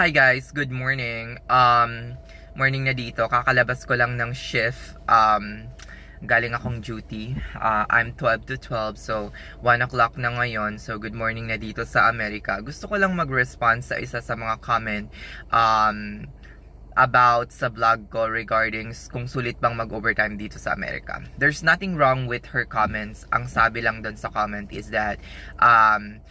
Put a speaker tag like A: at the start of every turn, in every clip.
A: Hi guys, good morning. Um, morning na dito. Kakalabas ko lang ng shift. Um, galing akong duty. Uh, I'm 12 to 12, so 1 o'clock na ngayon. So good morning na dito sa Amerika. Gusto ko lang mag-respond sa isa sa mga comment um, about sa vlog ko regarding kung sulit bang mag-overtime dito sa Amerika. There's nothing wrong with her comments. Ang sabi lang doon sa comment is that um,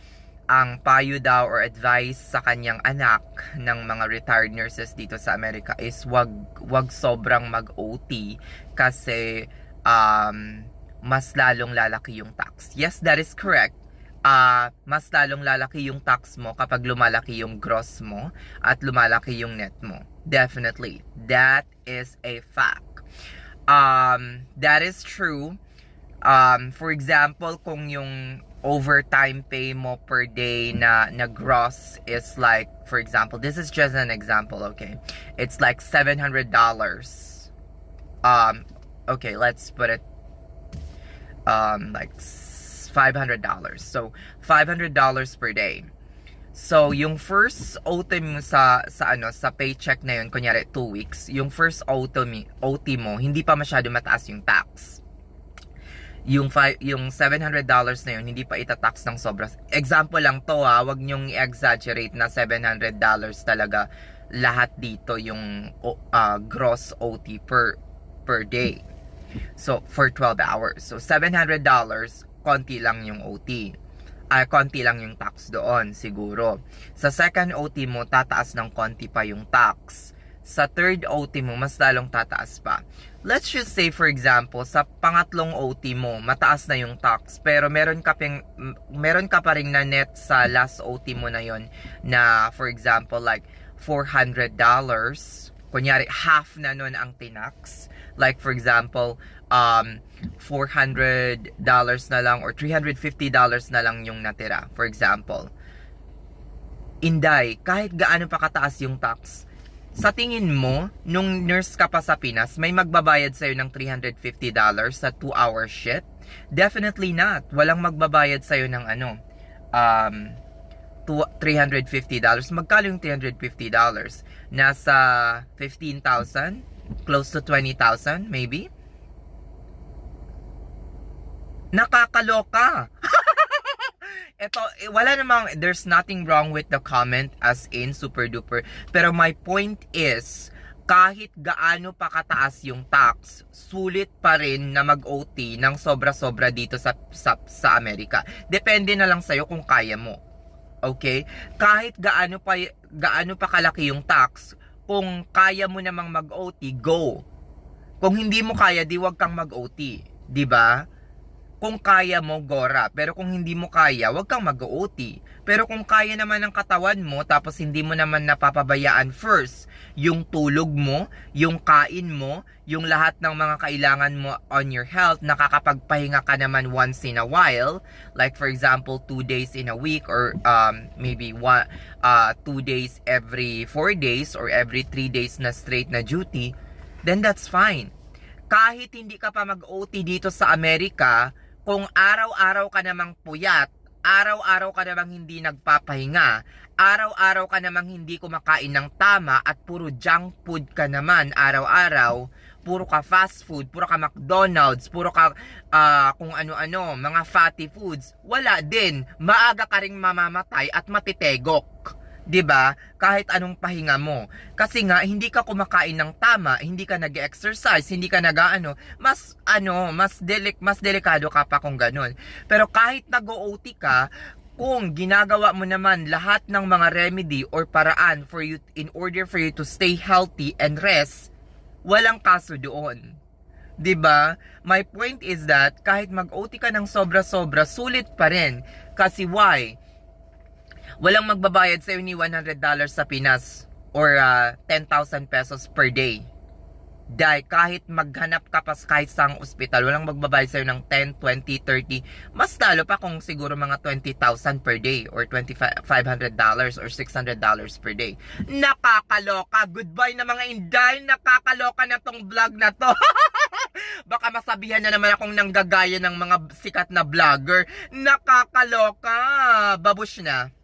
A: ang payo daw or advice sa kanyang anak ng mga retired nurses dito sa Amerika is wag wag sobrang mag-OT kasi um, mas lalong lalaki yung tax. Yes, that is correct. Ah, mas lalong lalaki yung tax mo kapag lumalaki yung gross mo at lumalaki yung net mo. Definitely. That is a fact. Um, that is true. Um, for example, kung yung overtime pay mo per day na, na gross is like, for example, this is just an example, okay? It's like $700. Um, okay, let's put it um, like s- $500. So, $500 per day. So, yung first OT mo sa, sa ano, sa paycheck na yun, kunyari 2 weeks, yung first OT, OT mo, hindi pa masyado mataas yung tax. Yung, fi- yung $700 na yun, hindi pa itatax ng sobra. Example lang to ha, wag nyong i-exaggerate na $700 talaga lahat dito yung ah, gross OT per per day. So, for 12 hours. So, $700, konti lang yung OT. Ay, konti lang yung tax doon, siguro. Sa second OT mo, tataas ng konti pa yung tax. Sa third OT mo, mas lalong tataas pa. Let's just say, for example, sa pangatlong OT mo, mataas na yung tax. Pero meron ka, ping, meron ka pa rin na net sa last OT mo na yon na, for example, like, $400. Kunyari, half na nun ang tinax. Like, for example, um, $400 na lang or $350 na lang yung natira. For example. Inday, kahit gaano pa kataas yung tax, sa tingin mo, nung nurse ka pa sa Pinas, may magbabayad sa'yo ng $350 sa 2-hour shift? Definitely not. Walang magbabayad sa'yo ng ano, um, two- $350. Magkano yung $350? Nasa 15,000? Close to 20,000 maybe? Nakakaloka! Ito, eh, wala namang, there's nothing wrong with the comment as in super duper. Pero my point is, kahit gaano pa kataas yung tax, sulit pa rin na mag-OT ng sobra-sobra dito sa, sa, sa Amerika. Depende na lang sa'yo kung kaya mo. Okay? Kahit gaano pa, gaano pa kalaki yung tax, kung kaya mo namang mag-OT, go. Kung hindi mo kaya, di wag kang mag-OT. Di ba? Kung kaya mo, gora. Pero kung hindi mo kaya, wag kang mag-OT. Pero kung kaya naman ng katawan mo, tapos hindi mo naman napapabayaan first, yung tulog mo, yung kain mo, yung lahat ng mga kailangan mo on your health, nakakapagpahinga ka naman once in a while, like for example, two days in a week or um, maybe one, uh, two days every four days or every three days na straight na duty, then that's fine kahit hindi ka pa mag-OT dito sa Amerika, kung araw-araw ka namang puyat, araw-araw ka namang hindi nagpapahinga, araw-araw ka namang hindi kumakain ng tama at puro junk food ka naman araw-araw, puro ka fast food, puro ka McDonald's, puro ka ah, kung ano-ano, mga fatty foods, wala din. Maaga ka ring mamamatay at matitegok. 'Di ba? Kahit anong pahinga mo. Kasi nga hindi ka kumakain ng tama, hindi ka nag-exercise, hindi ka nag-ano, mas ano, mas delik mas delikado ka pa kung ganun. Pero kahit nag-OT ka, kung ginagawa mo naman lahat ng mga remedy or paraan for you in order for you to stay healthy and rest, walang kaso doon. 'Di ba? My point is that kahit mag-OT ka ng sobra-sobra, sulit pa rin. Kasi why? Walang magbabayad sa'yo ni $100 sa Pinas or ah, 10,000 pesos per day. Dahil kahit maghanap ka pa sa kahit sa ospital, walang magbabayad sa'yo ng 10, 20, 30. Mas lalo pa kung siguro mga 20,000 per day or $2,500 or $600 per day. Nakakaloka! Goodbye na mga inday! Nakakaloka na tong vlog na to! Baka masabihan na naman akong nanggagaya ng mga sikat na vlogger. Nakakaloka! Babush na.